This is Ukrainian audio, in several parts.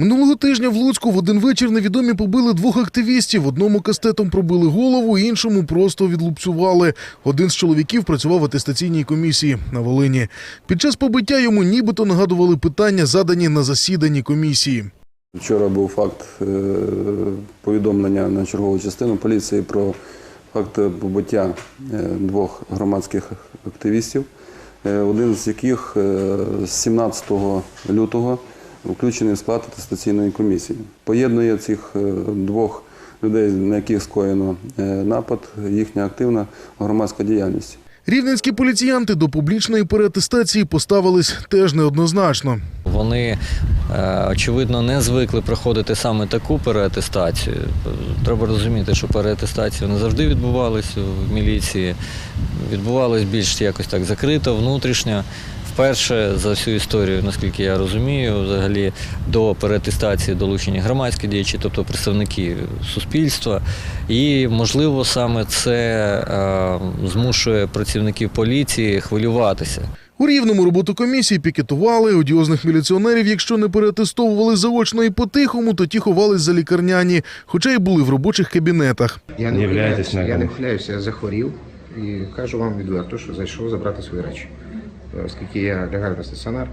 Минулого тижня в Луцьку в один вечір невідомі побили двох активістів. Одному кастетом пробили голову, іншому просто відлупцювали. Один з чоловіків працював в атестаційній комісії на Волині. Під час побиття йому нібито нагадували питання, задані на засіданні комісії. Вчора був факт е, повідомлення на чергову частину поліції про факт побиття е, двох громадських активістів, е, один з яких е, з 17 лютого включений в склад атестаційної комісії. Поєднує цих е, двох людей, на яких скоєно е, напад, їхня активна громадська діяльність. Рівненські поліціянти до публічної переатестації поставились теж неоднозначно. Вони е, очевидно не звикли проходити саме таку переатестацію. Треба розуміти, що переатестації не завжди відбувалися в міліції, відбувалось більш якось так закрито, внутрішньо. Вперше за всю історію, наскільки я розумію, взагалі до переатестації долучені громадські діячі, тобто представники суспільства. І, можливо, саме це е, змушує працівників поліції хвилюватися. У рівному роботу комісії пікетували одіозних міліціонерів, якщо не переатестовували заочно і по-тихому, то ті ховались за лікарняні, хоча й були в робочих кабінетах. Я Не не хвиляюся, я не хвиляюся, я захворів і кажу вам відверто, що зайшов забрати свої речі. Оскільки я лягаю на стаціонар,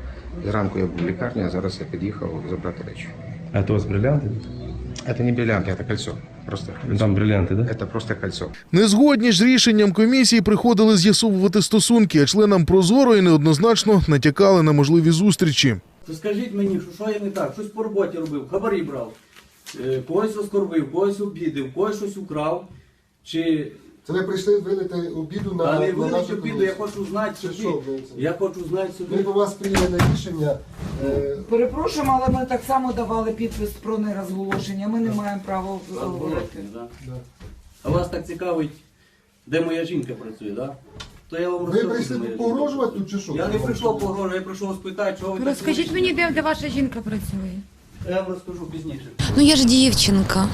зранку я був в лікарні, а зараз я під'їхав забрати речі. А это у вас бриллианты? Це не бриллиант, це кольцо. Просто кольцо. Там бриллианты, да? Це просто кольцо. Незгодні ж з рішенням комісії приходили з'ясовувати стосунки, а членам прозоро і неоднозначно натякали на можливі зустрічі. То скажіть мені, що, що я не так, щось по роботі робив, хабарі брав, е, когось оскорбив, когось обідив, когось щось украв. Чи це ви прийшли вилити обіду на, та не на вилучу нашу піду, комісію. я хочу знати Чи собі. що це? Я хочу знати собі. Ми по вас прийняли рішення. Е, Перепрошуємо, але ми так само давали підпис про нерозголошення. Ми не маємо права говорити. Да? Да. А вас так цікавить, де моя жінка працює, так? Да? То я вам ви розкажу, прийшли де моя жінка. погрожувати тут чи що? Я не прийшов погрожувати, я прийшов спитати, чого ви так Розкажіть мені, де, де ваша жінка працює? Я вам розкажу пізніше. Ну я ж дівчинка.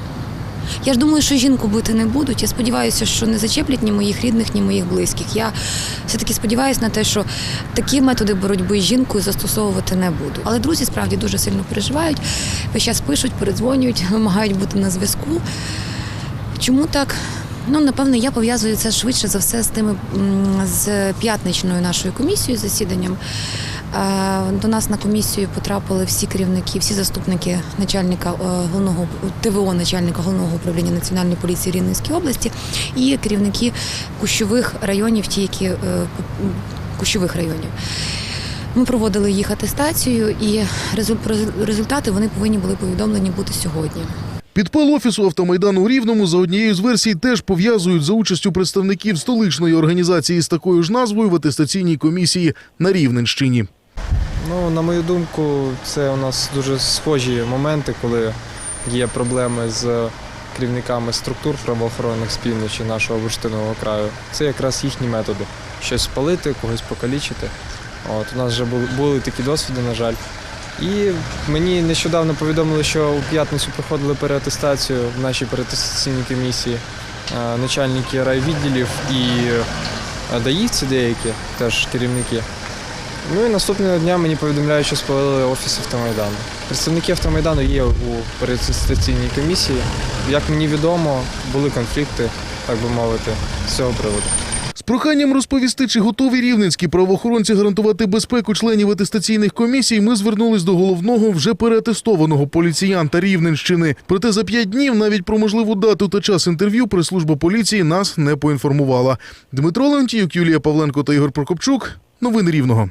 Я ж думаю, що жінку бити не будуть. Я сподіваюся, що не зачеплять ні моїх рідних, ні моїх близьких. Я все-таки сподіваюся на те, що такі методи боротьби з жінкою застосовувати не буду. Але друзі справді дуже сильно переживають. Весь час пишуть, передзвонюють, вимагають бути на зв'язку. Чому так? Ну, напевно, я пов'язую це швидше за все з тими з п'ятничною нашою комісією засіданням. Е, До нас на комісію потрапили всі керівники, всі заступники начальника е, головного ТВО, начальника головного управління національної поліції Рівненської області і керівники кущових районів, ті, які е, кущових районів. Ми проводили їх атестацію, і резул- результати вони повинні були повідомлені бути сьогодні. Підпал офісу автомайдану у Рівному за однією з версій теж пов'язують за участю представників столичної організації з такою ж назвою в атестаційній комісії на Рівненщині. Ну, на мою думку, це у нас дуже схожі моменти, коли є проблеми з керівниками структур правоохоронних з півночі нашого бурштинового краю. Це якраз їхні методи. Щось спалити, когось покалічити. От, у нас вже були, такі досвіди, на жаль. І мені нещодавно повідомили, що у п'ятницю проходили переатестацію в нашій переатестаційній комісії е, начальники райвідділів і е, даївці деякі, теж керівники. Ну і наступного дня мені повідомляють, що спалили офіс автомайдану. Представники автомайдану є у переатестаційній комісії. Як мені відомо, були конфлікти, так би мовити, з цього приводу. З проханням розповісти, чи готові рівненські правоохоронці гарантувати безпеку членів атестаційних комісій, ми звернулись до головного вже переатестованого поліціянта Рівненщини. Проте за п'ять днів навіть про можливу дату та час інтерв'ю прес-служба поліції нас не поінформувала. Дмитро Леонтіюк, Юлія Павленко та Ігор Прокопчук. Новини Рівного.